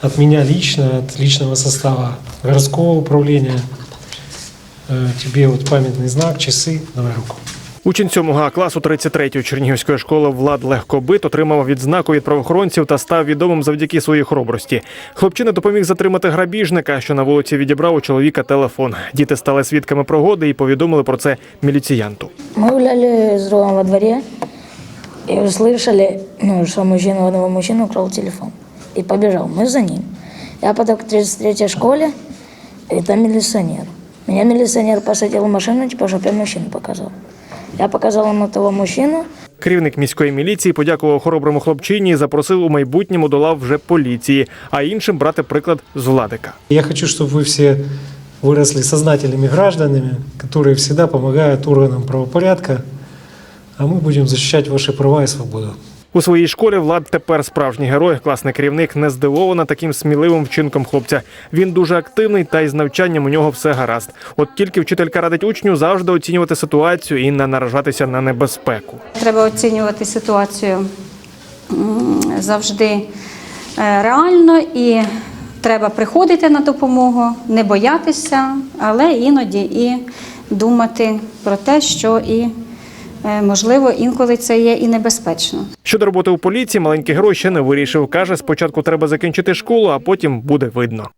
От меня лично, от личного состава городского управления, э, тебе вот памятный знак, часы, давай руку. Учень 7 А класу 33-ї Чернігівської школи Влад Легкобит отримав відзнаку від правоохоронців та став відомим завдяки своїй хоробрості. Хлопчина допоміг затримати грабіжника, що на вулиці відібрав у чоловіка телефон. Діти стали свідками пригоди і повідомили про це міліціянту. Мы гуляли с другом во дворе и услышали, ну, что мужчина, у одного мужчины украл телефон. И побежал. Мы за ним. Я потом к 33-й школе, и там милиционер. Меня милиционер посадил в машину, типа, чтобы я мужчину показал. Я показал ему того мужчину, Керівник міської міліції подякував хороброму хлопчині і запросив у майбутньому до лав вже поліції, а іншим брати приклад з владика. Я хочу, чтобы вы все выросли сознательными гражданами, которые всегда помогают органам правопорядка, а мы будем защищать ваши права и свободу. У своїй школі Влад тепер справжній герой. Класний керівник не здивована таким сміливим вчинком хлопця. Він дуже активний, та й з навчанням у нього все гаразд. От тільки вчителька радить учню завжди оцінювати ситуацію і не наражатися на небезпеку. Треба оцінювати ситуацію завжди е, реально і треба приходити на допомогу, не боятися, але іноді і думати про те, що і можливо інколи це є і небезпечно. Щодо роботи у поліції, маленький герой ще не вирішив. каже, спочатку треба закінчити школу, а потім буде видно.